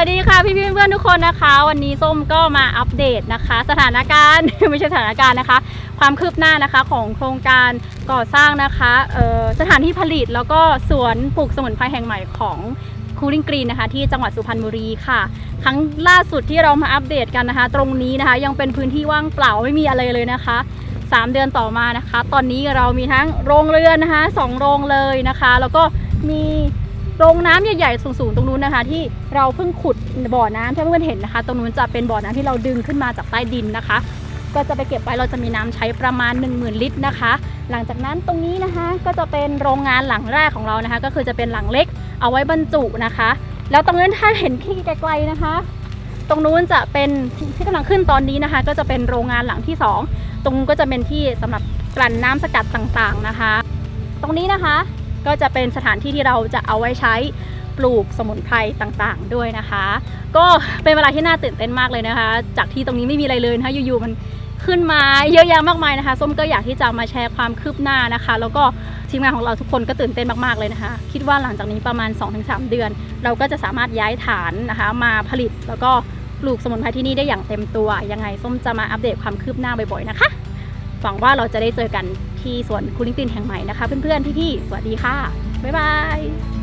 วัสดีค่ะพี่ๆเพื่อนๆทุกคนนะคะ วันนี้ส้มก็มาอัปเดตนะคะ สถานการณ์ ไม่ใช่สถานการณ์นะคะ ความคืบหน้านะคะของโครงการก่อสร้างนะคะสถานที่ผลิตแล้วก็สวนปลูกสมุนไพรแห่งใหม่ของคูลิงกรีนนะคะที่จังหวัดสุพรรณบุรีค่ะ ครั้งล่าสุดที่เรามาอัปเดตกันนะคะ ตรงนี้นะคะยังเป็นพื้นที่ว่างเปล่าไม่มีอะไรเลยนะคะ 3 เดือนต่อมานะคะ ตอนนี้เรามีทั้งโรงเรือนนะคะสองโรงเลยนะคะ แล้วก็มี โรงน้ำใหญ่ๆสูงๆ ตรงนู้นนะคะ ที่เราเพิ่งขุดบ่อน้ำที่เพื่อนๆเห็นนะคะ ตรงนู้นจะเป็นบ่อน้ำที่เราดึงขึ้นมาจากใต้ดินนะคะ ก็จะไปเก็บไว้เราจะมีน้ำใช้ประมาณ 10,000 ลิตรนะคะ หลังจากนั้นตรงนี้นะคะก็จะเป็นโรงงานหลังแรกของเรานะคะ ก็คือจะเป็นหลังเล็กเอาไว้บรรจุนะคะ แล้วตรงนั้นถ้าเห็นที่ไกลๆนะคะ ตรงนู้นจะเป็นที่กำลังขึ้นตอนนี้นะคะ ก็จะเป็นโรงงานหลังที่สองตรงก็จะเป็นที่สำหรับกลั่นน้ำสกัดต่างๆนะคะ ตรงนี้นะคะ ก็จะเป็นสถานที่ที่เราจะเอาไว้ใช้ปลูกสมุนไพรต่างๆ ด้วยนะคะ ก็เป็นเวลาที่น่าตื่นเต้นมากเลยนะคะ จากที่ตรงนี้ไม่มีอะไรเลยนะคะอยู่ๆมันขึ้นมาเยอะแยะมากมายนะคะ ส้มก็อยากที่จะมาแชร์ความคืบหน้านะคะ แล้วก็ทีมงานของเราทุกคนก็ตื่นเต้นมากๆเลยนะคะ คิดว่าหลังจากนี้ประมาณ 2-3 เดือน เราก็จะสามารถย้ายฐานนะคะ มาผลิตแล้วก็ปลูกสมุนไพรที่นี่ได้อย่างเต็มตัว ยังไงส้มจะมาอัปเดตความคืบหน้าบ่อยๆนะคะ หวังว่าเราจะได้เจอกัน ที่สวนคุณลิงตินแห่งใหม่นะคะ เพื่อนๆพี่ๆสวัสดีค่ะบ๊ายบาย